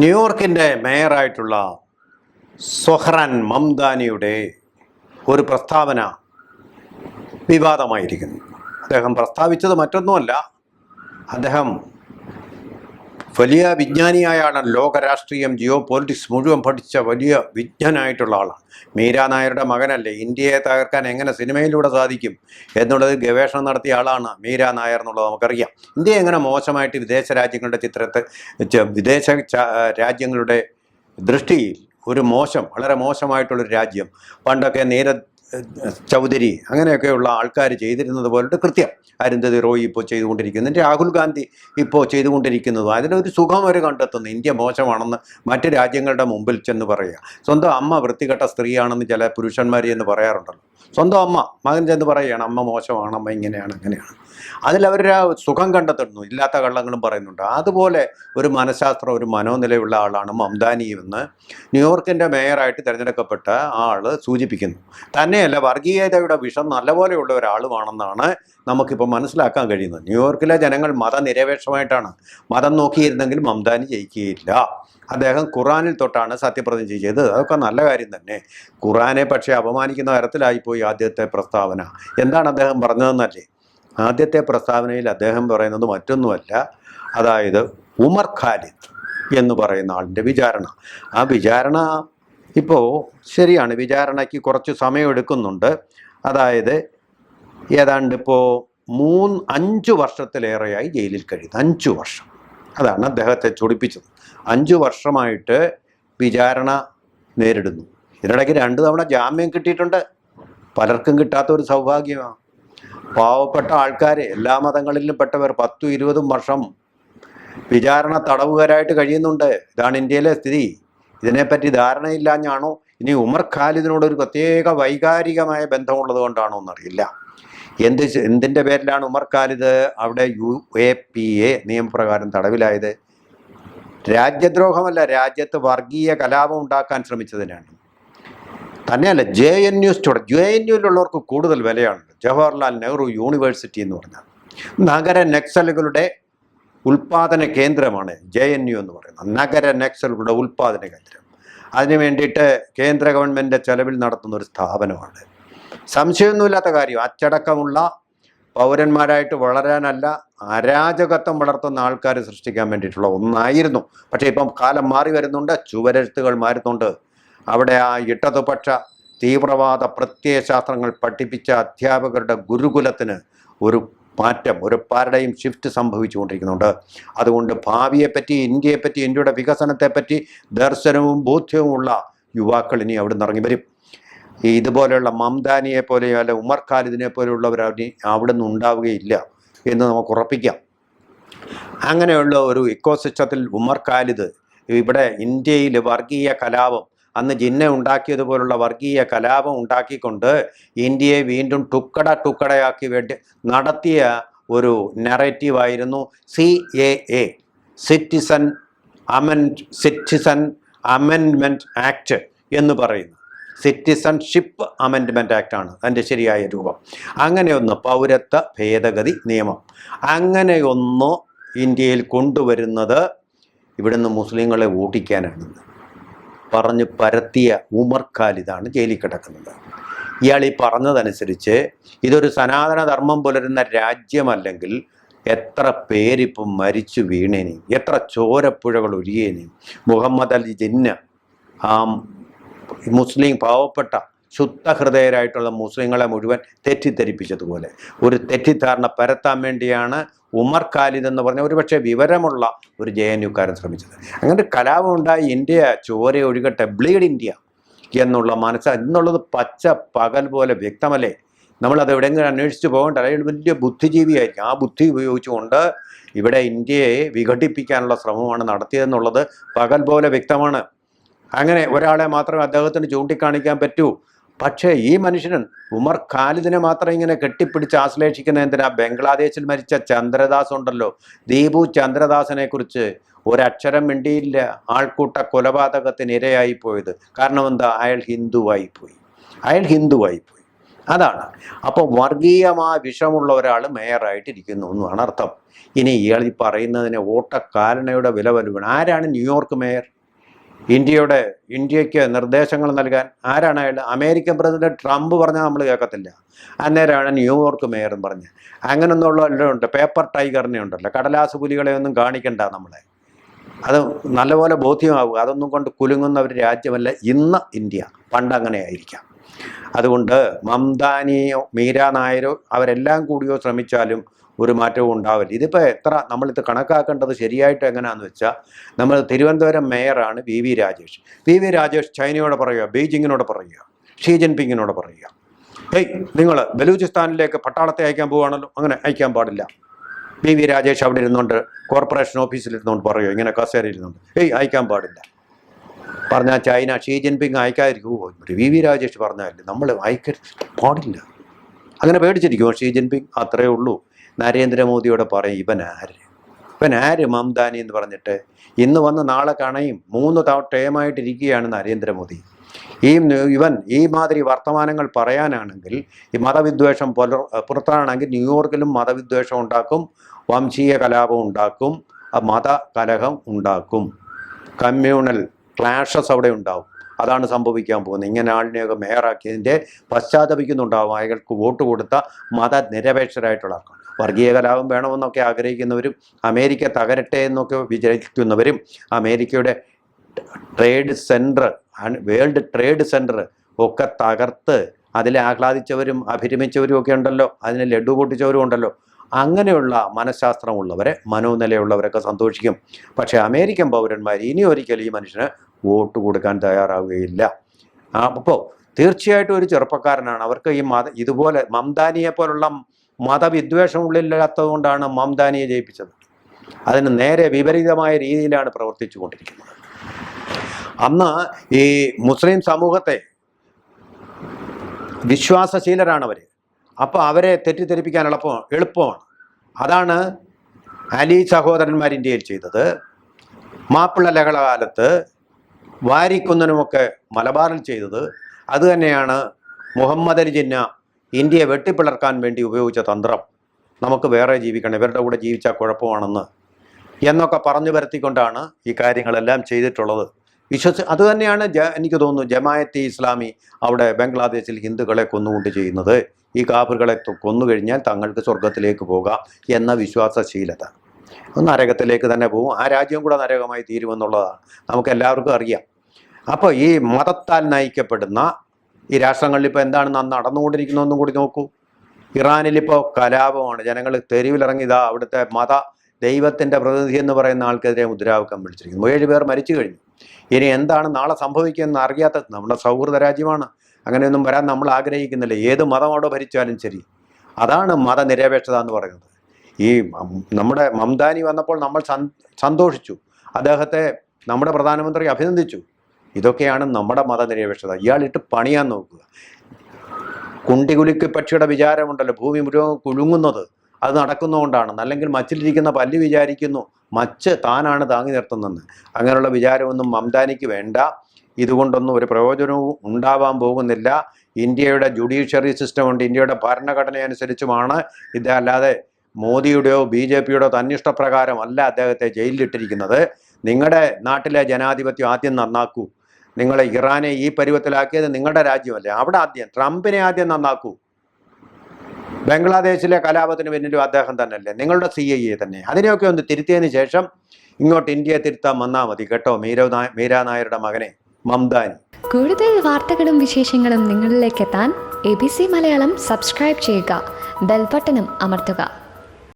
ന്യൂയോർക്കിന്റെ മേയറായിട്ടുള്ള Zohran മംദാനിയുടെ ഒരു പ്രസ്താവന വിവാദമായിരിക്കുന്നു. അദ്ദേഹം പ്രസ്താവിച്ചത് മറ്റൊന്നുമല്ല. അദ്ദേഹം വലിയ വിജ്ഞാനിയായാണ് ലോകരാഷ്ട്രീയം ജിയോ പൊളിറ്റിക്സ് മുഴുവൻ പഠിച്ച വലിയ വിജ്ഞനായിട്ടുള്ള ആളാണ്. മീരാ നായരുടെ മകനല്ലേ? ഇന്ത്യയെ തകർക്കാൻ എങ്ങനെ സിനിമയിലൂടെ സാധിക്കും എന്നുള്ളത് ഗവേഷണം നടത്തിയ ആളാണ് മീരാ നായർ എന്നുള്ളത് നമുക്കറിയാം. ഇന്ത്യ എങ്ങനെ മോശമായിട്ട് വിദേശ രാജ്യങ്ങളുടെ ചിത്രത്തെ വിദേശ രാജ്യങ്ങളുടെ ദൃഷ്ടിയിൽ ഒരു മോശം വളരെ മോശമായിട്ടുള്ളൊരു രാജ്യം. പണ്ടൊക്കെ നീരജ് ചൗധരി അങ്ങനെയൊക്കെയുള്ള ആൾക്കാർ ചെയ്തിരുന്നത് പോലത്തെ കൃത്യം. അരുന്ധതി റോയ് ഇപ്പോൾ ചെയ്തുകൊണ്ടിരിക്കുന്നു. രാഹുൽ ഗാന്ധി ഇപ്പോൾ ചെയ്തുകൊണ്ടിരിക്കുന്നതും അതിനൊരു സുഖം അവർ കണ്ടെത്തുന്നു. ഇന്ത്യ മോശമാണെന്ന് മറ്റ് രാജ്യങ്ങളുടെ മുമ്പിൽ ചെന്ന് പറയുക. സ്വന്തം അമ്മ വൃത്തികെട്ട സ്ത്രീയാണെന്ന് ചില പുരുഷന്മാർ എന്ന് പറയാറുണ്ടല്ലോ. സ്വന്തം അമ്മ മകൻ ചെന്ന് പറയുകയാണ് അമ്മ മോശമാണ് അമ്മ ഇങ്ങനെയാണ് അങ്ങനെയാണ്. അതിലവരുടെ സുഖം കണ്ടെത്തുന്നു ഇല്ലാത്ത കള്ളങ്ങളും പറയുന്നുണ്ട്. അതുപോലെ ഒരു മനഃശാസ്ത്രം ഒരു മനോനിലയുള്ള ആളാണ് മംദാനി എന്ന് ന്യൂയോർക്കിന്റെ മേയറായിട്ട് തിരഞ്ഞെടുക്കപ്പെട്ട ആൾ സൂചിപ്പിക്കുന്നു. തന്നെയല്ല വർഗീയതയുടെ വിഷം നല്ലപോലെയുള്ള ഒരാളുമാണെന്നാണ് നമുക്കിപ്പോൾ മനസ്സിലാക്കാൻ കഴിയുന്നത്. ന്യൂയോർക്കിലെ ജനങ്ങൾ മതനിരപേക്ഷമായിട്ടാണ്. മതം നോക്കിയിരുന്നെങ്കിൽ മംദാനി ജയിക്കുകയില്ല അദ്ദേഹം ഖുറാനിൽ തൊട്ടാണ് സത്യപ്രതിജ്ഞ ചെയ്തത്. അതൊക്കെ നല്ല കാര്യം തന്നെ. ഖുറാനെ പക്ഷേ അപമാനിക്കുന്ന തരത്തിലായിപ്പോയി ആദ്യത്തെ പ്രസ്താവന. എന്താണ് അദ്ദേഹം പറഞ്ഞതെന്നല്ലേ? ആദ്യത്തെ പ്രസ്താവനയിൽ അദ്ദേഹം പറയുന്നത് മറ്റൊന്നുമല്ല. അതായത് ഉമർ ഖാലിദ് എന്ന് പറയുന്ന ആളിന്റെ വിചാരണ. ആ വിചാരണ ഇപ്പോൾ ശരിയാണ്. വിചാരണയ്ക്ക് കുറച്ച് സമയം എടുക്കുന്നുണ്ട്. അതായത് ഏതാണ്ട് ഇപ്പോൾ മൂന്ന് അഞ്ച് വർഷത്തിലേറെയായി ജയിലിൽ കഴിയുന്നത് അഞ്ച് വർഷം. അതാണ് അദ്ദേഹത്തെ ചൊടിപ്പിച്ചത്. അഞ്ച് വർഷമായിട്ട് വിചാരണ നേരിടുന്നു. ഇതിനിടയ്ക്ക് രണ്ട് തവണ ജാമ്യം കിട്ടിയിട്ടുണ്ട്. പലർക്കും കിട്ടാത്ത ഒരു സൗഭാഗ്യമാണ്. പാവപ്പെട്ട ആൾക്കാർ എല്ലാ മതങ്ങളിലും പെട്ടവർ പത്തും ഇരുപതും വർഷം വിചാരണ തടവുകാരായിട്ട് കഴിയുന്നുണ്ട്. ഇതാണ് ഇന്ത്യയിലെ സ്ഥിതി. ഇതിനെപ്പറ്റി ധാരണയില്ലാഞ്ഞാണോ? ഇനി ഉമർ ഖാലിദിനോട് ഒരു പ്രത്യേക വൈകാരികമായ ബന്ധമുള്ളത് കൊണ്ടാണോ എന്നറിയില്ല. എന്ത് എന്തിന്റെ പേരിലാണ് ഉമർ ഖാലിദ് അവിടെ യു എ പി എ നിയമപ്രകാരം തടവിലായത്? രാജ്യദ്രോഹമല്ല രാജ്യത്ത് വർഗീയ കലാപം ഉണ്ടാക്കാൻ ശ്രമിച്ചതിനാണ്. തന്നെയല്ല J N U student J N യുവിലുള്ളവർക്ക് കൂടുതൽ വിലയാണ്. ജവഹർലാൽ നെഹ്റു യൂണിവേഴ്സിറ്റി എന്ന് പറഞ്ഞാൽ. നഗര നക്സലുകളുടെ ഉൽപാദന കേന്ദ്രമാണ് ജെ എൻ യു എന്ന് പറയുന്നത്. നഗര നക്സലുകളുടെ ഉൽപാദന കേന്ദ്രം. അതിനു വേണ്ടിയിട്ട് കേന്ദ്ര ഗവൺമെന്റിന്റെ ചെലവിൽ നടത്തുന്ന ഒരു സ്ഥാപനമാണ് സംശയമൊന്നുമില്ലാത്ത കാര്യം. അച്ചടക്കമുള്ള പൗരന്മാരായിട്ട് വളരാനല്ല അരാജകത്വം വളർത്തുന്ന ആൾക്കാർ സൃഷ്ടിക്കാൻ വേണ്ടിയിട്ടുള്ള ഒന്നായിരുന്നു. പക്ഷേ ഇപ്പം കാലം മാറി വരുന്നുണ്ട് ചുവരെഴുത്തുകൾ മാറുന്നുണ്ട്. അവിടെ ആ ഇട്ടതുപക്ഷ തീവ്രവാദ പ്രത്യയശാസ്ത്രങ്ങൾ പഠിപ്പിച്ച അധ്യാപകരുടെ ഗുരുകുലത്തിന് ഒരു മാറ്റം ഒരു പാരഡൈം ഷിഫ്റ്റ് സംഭവിച്ചുകൊണ്ടിരിക്കുന്നുണ്ട്. അതുകൊണ്ട് ഭാവിയെപ്പറ്റി ഇന്ത്യയെപ്പറ്റി ഇന്ത്യയുടെ വികസനത്തെപ്പറ്റി ദർശനവും ബോധ്യവുമുള്ള യുവാക്കൾ ഇനി അവിടെ നിന്ന് ഇറങ്ങി വരും. ഈ ഇതുപോലെയുള്ള മംദാനിയെ പോലെയോ അല്ലെ ഉമർ ഖാലിദിനെ പോലെയുള്ളവർ അവിടെ അവിടെ നിന്ന് ഉണ്ടാവുകയില്ല എന്ന് നമുക്ക് ഉറപ്പിക്കാം. അങ്ങനെയുള്ള ഒരു ഇക്കോ സിസ്റ്റത്തിൽ ഉമർ ഖാലിദ് ഇവിടെ ഇന്ത്യയിൽ വർഗീയ കലാപം അന്ന് ജിന്ന ഉണ്ടാക്കിയതുപോലുള്ള വർഗീയ കലാപം ഉണ്ടാക്കിക്കൊണ്ട് ഇന്ത്യയെ വീണ്ടും ടുക്കട ടുക്കടയാക്കി വേണ്ടി നടത്തിയ ഒരു നറേറ്റീവായിരുന്നു C A A citizen Aman citizen അമെൻമെന്റ് ആക്ട് എന്ന് പറയുന്നു സിറ്റിസൺഷിപ്പ് അമെൻഡ്മെന്റ് ആണ് അതിന്റെ ശരിയായ രൂപം. അങ്ങനെയൊന്ന് പൗരത്വ ഭേദഗതി നിയമം. അങ്ങനെയൊന്ന് ഇന്ത്യയിൽ കൊണ്ടുവരുന്നത് ഇവിടുന്ന് മുസ്ലിങ്ങളെ ഓടിക്കാനാണെന്ന് പറഞ്ഞ് പരത്തിയ ഉമർ ഖാലിദാണ് ജയിലിൽ കിടക്കുന്നത്. ഇയാൾ ഈ പറഞ്ഞതനുസരിച്ച് ഇതൊരു സനാതന ധർമ്മം പുലരുന്ന രാജ്യമല്ലെങ്കിൽ എത്ര പേരിപ്പം മരിച്ചു വീണേനെയും എത്ര ചോരപ്പുഴകൾ ഒഴിയേനെയും മുഹമ്മദ് അലി ജിന്ന ആ മുസ്ലിം പാവപ്പെട്ട ശുദ്ധഹൃദയരായിട്ടുള്ള മുസ്ലിങ്ങളെ മുഴുവൻ തെറ്റിദ്ധരിപ്പിച്ചതുപോലെ. ഒരു തെറ്റിദ്ധാരണ പരത്താൻ വേണ്ടിയാണ് ഉമർ ഖാലിദ് എന്ന് പറഞ്ഞ ഒരുപക്ഷെ വിവരമുള്ള ഒരു ജെ എൻ യുക്കാരൻ ശ്രമിച്ചത്. അങ്ങനെ കലാപമുണ്ടായി ഇന്ത്യ ചോര ഒഴുകട്ടെ ബ്ലീഡ് ഇന്ത്യ എന്നുള്ള മനസ്സ് എന്നുള്ളത് പച്ച പകൽ പോലെ വ്യക്തമല്ലേ? നമ്മളത് എവിടെയെങ്കിലും അന്വേഷിച്ച് പോകേണ്ട അല്ലെങ്കിൽ വലിയ ബുദ്ധിജീവിയായിരിക്കും. ആ ബുദ്ധി ഉപയോഗിച്ചുകൊണ്ട് ഇവിടെ ഇന്ത്യയെ വിഘടിപ്പിക്കാനുള്ള ശ്രമമാണ് നടത്തിയതെന്നുള്ളത് പകൽ പോലെ വ്യക്തമാണ്. അങ്ങനെ ഒരാളെ മാത്രമേ അദ്ദേഹത്തിന് ചൂണ്ടിക്കാണിക്കാൻ പറ്റൂ. പക്ഷേ ഈ മനുഷ്യൻ ഉമർ ഖാലിദിനെ മാത്രം ഇങ്ങനെ കെട്ടിപ്പിടിച്ച് ആശ്ലേഷിക്കുന്ന എന്തിനാ? ബംഗ്ലാദേശിൽ മരിച്ച ചന്ദ്രദാസ് ഉണ്ടല്ലോ. ദീപു ചന്ദ്രദാസിനെ കുറിച്ച് ഒരക്ഷരം മിണ്ടിയില്ല. ആൾക്കൂട്ട കൊലപാതകത്തിന് ഇരയായി പോയത്. കാരണം എന്താ? അയാൾ ഹിന്ദുവായി പോയി. അയാൾ ഹിന്ദുവായി പോയി. അതാണ്. അപ്പോൾ വർഗീയമായ വിഷമുള്ള ഒരാൾ മേയറായിട്ടിരിക്കുന്നു എന്നാണ് അർത്ഥം. ഇനി ഇയാൾ ഈ പറയുന്നതിന് ഓട്ടക്കാലനയുടെ വില വരുവാണ് ആരാണ് ന്യൂയോർക്ക് മേയർ? ഇന്ത്യയുടെ ഇന്ത്യയ്ക്ക് നിർദ്ദേശങ്ങൾ നൽകാൻ ആരാണ് അയാൾ? അമേരിക്കൻ പ്രസിഡന്റ് ട്രംപ് പറഞ്ഞാൽ നമ്മൾ കേൾക്കത്തില്ല. അന്നേരമാണ് ന്യൂയോർക്ക് മേയറും പറഞ്ഞ്. അങ്ങനെയൊന്നുള്ള ഉണ്ട് പേപ്പർ ടൈഗറിനെ ഉണ്ടല്ലോ. കടലാസ് പുലികളെ ഒന്നും കാണിക്കണ്ട നമ്മളെ. അത് നല്ലപോലെ ബോധ്യമാവുക അതൊന്നും കൊണ്ട് കുലുങ്ങുന്ന ഒരു രാജ്യമല്ല ഇന്ന് ഇന്ത്യ. പണ്ട് അങ്ങനെ ആയിരിക്കാം അതുകൊണ്ട് മംദാനിയോ മീരാ നായരോ അവരെല്ലാം കൂടിയോ ശ്രമിച്ചാലും ഒരു മാറ്റവും ഉണ്ടാവില്ല. ഇതിപ്പോൾ എത്ര നമ്മളിത് കണക്കാക്കേണ്ടത് ശരിയായിട്ട് എങ്ങനെയാണെന്ന് വെച്ചാൽ നമ്മൾ Thiruvananthapuram മേയറാണ് V V Rajesh. V V Rajesh ചൈനയോട് പറയുക ബീജിങ്ങിനോട് പറയുക ഷീ ജിൻപിങ്ങിനോട് പറയുക. ഏയ് നിങ്ങൾ ബലൂചിസ്ഥാനിലേക്ക് പട്ടാളത്തെ അയക്കാൻ പോവുകയാണല്ലോ അങ്ങനെ അയക്കാൻ പാടില്ല. വി വി രാജേഷ് അവിടെ ഇരുന്നുകൊണ്ട് കോർപ്പറേഷൻ ഓഫീസിൽ ഇരുന്നുകൊണ്ട് പറയുമോ ഇങ്ങനെ കസേരയിൽ ഇരുന്നുകൊണ്ട് ഏയ് അയക്കാൻ പാടില്ല. പറഞ്ഞാൽ ചൈന ഷീ ജിൻപിങ് അയക്കാതിരിക്കുമോ വി വി രാജേഷ് പറഞ്ഞാലേ നമ്മൾ അയക്കരുത് പാടില്ല. അങ്ങനെ പേടിച്ചിരിക്കുമോ ഷീ ജിൻപിങ്? അത്രയേ ഉള്ളൂ. നരേന്ദ്രമോദിയോട് പറയും ഇവൻ ആര് ഇവൻ ആര് മംദാനി എന്ന് പറഞ്ഞിട്ട്? ഇന്ന് വന്ന് നാളെ കാണയും മൂന്ന് തവട്ടയമായിട്ടിരിക്കുകയാണ് നരേന്ദ്രമോദി. ഈ ഇവൻ ഈ മാതിരി വർത്തമാനങ്ങൾ പറയാനാണെങ്കിൽ ഈ മതവിദ്വേഷം പുലർ പുറത്താണെങ്കിൽ ന്യൂയോർക്കിലും മതവിദ്വേഷം ഉണ്ടാക്കും വംശീയ കലാപം ഉണ്ടാക്കും മത കലഹം ഉണ്ടാക്കും. കമ്മ്യൂണൽ ക്ലാഷസ് അവിടെ ഉണ്ടാവും. അതാണ് സംഭവിക്കാൻ പോകുന്നത്. ഇങ്ങനെ ആളിനെയൊക്കെ മേയറാക്കിയതിന്റെ പശ്ചാത്തപിക്കുന്നുണ്ടാവും. അയാൾക്ക് വോട്ട് കൊടുത്ത മതനിരപേക്ഷരായിട്ടുള്ള ആൾക്കാർ വർഗീയ കലാപം വേണമെന്നൊക്കെ ആഗ്രഹിക്കുന്നവരും അമേരിക്ക തകരട്ടെ എന്നൊക്കെ വിചാരിക്കുന്നവരും അമേരിക്കയുടെ trade centre world trade centre ഒക്കെ തകർത്ത് അതിൽ ആഹ്ലാദിച്ചവരും അഭിരമിച്ചവരും ഒക്കെ ഉണ്ടല്ലോ അതിന് ലഡു പൊട്ടിച്ചവരും ഉണ്ടല്ലോ. അങ്ങനെയുള്ള മനഃശാസ്ത്രമുള്ളവരെ മനോനിലയുള്ളവരൊക്കെ സന്തോഷിക്കും. പക്ഷേ അമേരിക്കൻ പൗരന്മാർ ഇനി ഒരിക്കലും ഈ മനുഷ്യന് വോട്ട് കൊടുക്കാൻ തയ്യാറാവുകയില്ല. അപ്പോൾ തീർച്ചയായിട്ടും ഒരു ചെറുപ്പക്കാരനാണ്. അവർക്ക് ഈ മത ഇതുപോലെ മംദാനിയെ പോലുള്ള മതവിദ്വേഷം ഉള്ളിലില്ലാത്തത് കൊണ്ടാണ് മംദാനിയെ ജയിപ്പിച്ചത്. അതിന് നേരെ വിപരീതമായ രീതിയിലാണ് പ്രവർത്തിച്ചു കൊണ്ടിരിക്കുന്നത് അന്ന് ഈ മുസ്ലിം സമൂഹത്തെ വിശ്വാസശീലരാണ് അവർ അപ്പോൾ അവരെ തെറ്റിദ്ധരിപ്പിക്കാൻ എളുപ്പം എളുപ്പമാണ്. അതാണ് അലി സഹോദരന്മാർ ഇന്ത്യയിൽ ചെയ്തത്. മാപ്പിള ലഹള കാലത്ത് വാരിക്കുന്നതിനുമൊക്കെ മലബാറിൽ ചെയ്തത്. അതുതന്നെയാണ് മുഹമ്മദ് അലി ജിന്ന ഇന്ത്യയെ വെട്ടിപ്പിളർക്കാൻ വേണ്ടി ഉപയോഗിച്ച തന്ത്രം നമുക്ക് വേറെ ജീവിക്കണം ഇവരുടെ കൂടെ ജീവിച്ചാൽ കുഴപ്പമാണെന്ന് എന്നൊക്കെ പറഞ്ഞു വരുത്തിക്കൊണ്ടാണ് ഈ കാര്യങ്ങളെല്ലാം ചെയ്തിട്ടുള്ളത്. വിശ്വസി അതുതന്നെയാണ് ജ എനിക്ക് തോന്നുന്നു ജമായത്ത് ഇസ്ലാമി അവിടെ ബംഗ്ലാദേശിൽ ഹിന്ദുക്കളെ കൊന്നുകൊണ്ട് ചെയ്യുന്നത്. ഈ കാബറുകളെ കൊന്നു കഴിഞ്ഞാൽ തങ്ങൾക്ക് സ്വർഗത്തിലേക്ക് പോകാം എന്ന വിശ്വാസശീലത. നരകത്തിലേക്ക് തന്നെ പോകും. ആ രാജ്യം കൂടെ നരകമായി തീരുമെന്നുള്ളതാണ്. നമുക്ക് എല്ലാവർക്കും അറിയാം. അപ്പോൾ ഈ മതത്താൽ നയിക്കപ്പെടുന്ന ഈ രാഷ്ട്രങ്ങളിൽ ഇപ്പോൾ എന്താണ് നടന്നുകൊണ്ടിരിക്കുന്നതെന്നും കൂടി നോക്കൂ. ഇറാനിൽ ഇപ്പോൾ കലാപമാണ്. ജനങ്ങൾ തെരുവിലിറങ്ങി ഇതാ അവിടുത്തെ മത ദൈവത്തിന്റെ പ്രതിനിധി എന്ന് പറയുന്ന ആൾക്കെതിരെ മുദ്രാവാക്യം വിളിച്ചിരിക്കുന്നു. ഏഴ് പേർ മരിച്ചു കഴിഞ്ഞു. ഇനി എന്താണ് നാളെ സംഭവിക്കുന്നത് അറിയാത്ത നമ്മുടെ സൗഹൃദ രാജ്യമാണ്. അങ്ങനെയൊന്നും വരാൻ നമ്മൾ ആഗ്രഹിക്കുന്നില്ല. ഏത് മതം അവിടെ ഭരിച്ചാലും ശരി. അതാണ് മതനിരപേക്ഷത എന്ന് പറയുന്നത്. ഈ നമ്മുടെ മംദാനി വന്നപ്പോൾ നമ്മൾ സന്തോഷിച്ചു. അദ്ദേഹത്തെ നമ്മുടെ പ്രധാനമന്ത്രി അഭിനന്ദിച്ചു. ഇതൊക്കെയാണ് നമ്മുടെ മതനിരപേക്ഷത. ഇയാളിട്ട് പണിയാൻ നോക്കുക. കുണ്ടികുലുക്ക് പക്ഷിയുടെ വിചാരമുണ്ടല്ലോ. ഭൂമി മുഴുവൻ കുലുങ്ങുന്നത്. അത് നടക്കുന്നതുകൊണ്ടാണ് അല്ലെങ്കിൽ മച്ചിലിരിക്കുന്ന പല്ല് വിചാരിക്കുന്നു. മച്ച് താനാണ് താങ്ങി നിർത്തുന്നത് അങ്ങനെയുള്ള വിചാരമൊന്നും മംദാനിക്ക് വേണ്ട. ഇതുകൊണ്ടൊന്നും ഒരു പ്രയോജനവും ഉണ്ടാവാൻ പോകുന്നില്ല. ഇന്ത്യയുടെ ജുഡീഷ്യറി സിസ്റ്റം ഉണ്ട്. ഇന്ത്യയുടെ ഭരണഘടന അനുസരിച്ചുമാണ് ഇത്. അല്ലാതെ മോദിയുടെയോ ബി ജെ പിയുടെയോ തന്നിഷ്ടപ്രകാരമല്ല അദ്ദേഹത്തെ ജയിലിലിട്ടിരിക്കുന്നത്. നിങ്ങളുടെ നാട്ടിലെ ജനാധിപത്യം ആദ്യം നന്നാക്കൂ. നിങ്ങളെ ഇറാനെ ഈ പരുവത്തിലാക്കിയത് നിങ്ങളുടെ രാജ്യമല്ലേ? അവിടെ ആദ്യം ട്രംപിനെ ആദ്യം നന്നാക്കൂ. ബംഗ്ലാദേശിലെ കലാപത്തിന് പിന്നിലും അദ്ദേഹം തന്നെയല്ലേ? നിങ്ങളുടെ സി ഐ എ തന്നെ. അതിനെയൊക്കെ ഒന്ന് തിരുത്തിയതിന് ശേഷം ഇങ്ങോട്ട് ഇന്ത്യയെ തിരുത്താൻ വന്നാൽ മതി കേട്ടോ മീര മീരാ നായരുടെ മകനെ മംദാനി. കൂടുതൽ വാർത്തകളും വിശേഷങ്ങളും നിങ്ങളിലേക്ക് എത്താൻ A B C Malayalam subscribe ചെയ്യുക ബെൽബട്ടനും അമർത്തുക.